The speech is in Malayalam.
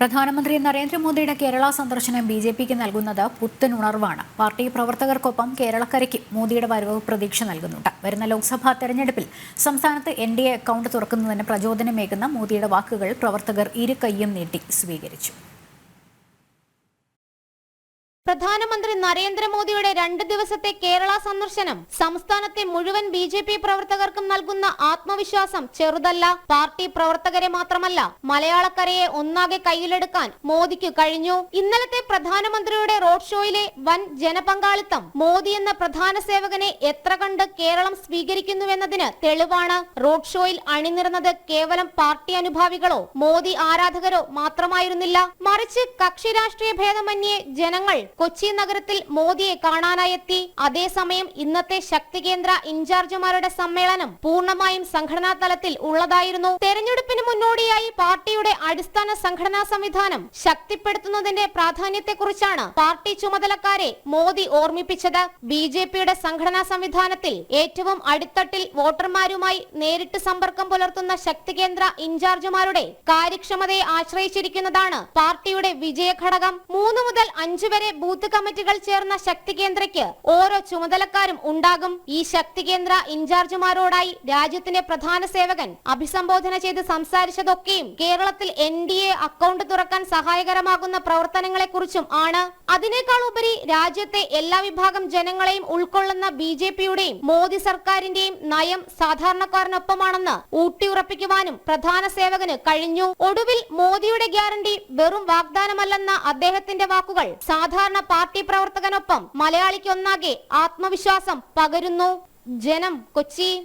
പ്രധാനമന്ത്രി നരേന്ദ്രമോദിയുടെ കേരള സന്ദർശനം ബി ജെ പിക്ക് നൽകുന്നത് പുത്തൻ ഉണർവാണ്. പാർട്ടി പ്രവർത്തകർക്കൊപ്പം കേരളക്കരയ്ക്ക് മോദിയുടെ വരവ് പ്രതീക്ഷ നൽകുന്നുണ്ട്. വരുന്ന ലോക്സഭാ തെരഞ്ഞെടുപ്പിൽ സംസ്ഥാനത്ത് എൻ ഡി എ അക്കൗണ്ട് തുറക്കുന്നതിന് പ്രചോദനമേകുന്ന മോദിയുടെ വാക്കുകൾ പ്രവർത്തകർ ഇരു കൈയും നീട്ടി സ്വീകരിച്ചു. പ്രധാനമന്ത്രി നരേന്ദ്രമോദിയുടെ രണ്ട് ദിവസത്തെ കേരള സന്ദർശനം സംസ്ഥാനത്തെ മുഴുവൻ ബി ജെ പി പ്രവർത്തകർക്കും നൽകുന്ന ആത്മവിശ്വാസം ചെറുതല്ല. പാർട്ടി പ്രവർത്തകരെ മാത്രമല്ല മലയാളക്കരയെ ഒന്നാകെ കയ്യിലെടുക്കാൻ മോദിക്ക് കഴിഞ്ഞു. ഇന്നലത്തെ പ്രധാനമന്ത്രിയുടെ റോഡ് ഷോയിലെ വൻ ജനപങ്കാളിത്തം മോദി എന്ന പ്രധാന സേവകനെ എത്ര കണ്ട് കേരളം സ്വീകരിക്കുന്നുവെന്നതിന് തെളിവാണ്. റോഡ് ഷോയിൽ അണിനിരന്നത് കേവലം പാർട്ടി അനുഭാവികളോ മോദി ആരാധകരോ മാത്രമായിരുന്നില്ല. മറിച്ച് കക്ഷി രാഷ്ട്രീയ ഭേദമന്യേ ജനങ്ങൾ കൊച്ചി നഗരത്തിൽ മോദിയെ കാണാനായെത്തി. അതേസമയം ഇന്നത്തെ ശക്തി കേന്ദ്ര ഇൻചാർജുമാരുടെ സമ്മേളനം പൂർണമായും സംഘടനാ തലത്തിൽ ഉള്ളതായിരുന്നു. തെരഞ്ഞെടുപ്പിന് മുന്നോടിയായി പാർട്ടിയുടെ അടിസ്ഥാന സംഘടനാ സംവിധാനം ശക്തിപ്പെടുത്തുന്നതിന്റെ പ്രാധാന്യത്തെക്കുറിച്ചാണ് പാർട്ടി ചുമതലക്കാരെ മോദി ഓർമ്മിപ്പിച്ചത്. ബി ജെ പിയുടെ സംഘടനാ സംവിധാനത്തിൽ ഏറ്റവും അടിത്തട്ടിൽ വോട്ടർമാരുമായി നേരിട്ട് സമ്പർക്കം പുലർത്തുന്ന ശക്തി കേന്ദ്ര ഇൻചാർജുമാരുടെ കാര്യക്ഷമതയെ ആശ്രയിച്ചിരിക്കുന്നതാണ് പാർട്ടിയുടെ വിജയഘടകം. മൂന്ന് മുതൽ അഞ്ചു വരെ ബൂത്ത് കമ്മിറ്റികൾ ചേർന്ന ശക്തി കേന്ദ്രയ്ക്ക് ഓരോ ചുമതലക്കാരും ഉണ്ടാകും. ഈ ശക്തി കേന്ദ്ര ഇൻചാർജുമാരോടായി രാജ്യത്തിന്റെ പ്രധാന സേവകൻ അഭിസംബോധന ചെയ്ത് സംസാരിച്ചതൊക്കെയും കേരളത്തിൽ എൻ ഡി എ അക്കൗണ്ട് തുറക്കാൻ സഹായകരമാകുന്ന പ്രവർത്തനങ്ങളെക്കുറിച്ചും ആണ്. അതിനേക്കാൾ ഉപരി രാജ്യത്തെ എല്ലാ വിഭാഗം ജനങ്ങളെയും ഉൾക്കൊള്ളുന്ന ബി ജെ പിയുടെയും മോദി സർക്കാരിന്റെയും നയം സാധാരണക്കാരനൊപ്പമാണെന്ന് ഊട്ടിയുറപ്പിക്കുവാനും പ്രധാന സേവകന് കഴിഞ്ഞു. ഒടുവിൽ മോദിയുടെ ഗ്യാരണ്ടി വെറും വാഗ്ദാനമല്ലെന്ന അദ്ദേഹത്തിന്റെ വാക്കുകൾ സാധാരണ പാർട്ടി പ്രവർത്തകനൊപ്പം മലയാളിക്കൊന്നാകെ ആത്മവിശ്വാസം പകരുന്നു. ജനം കൊച്ചി.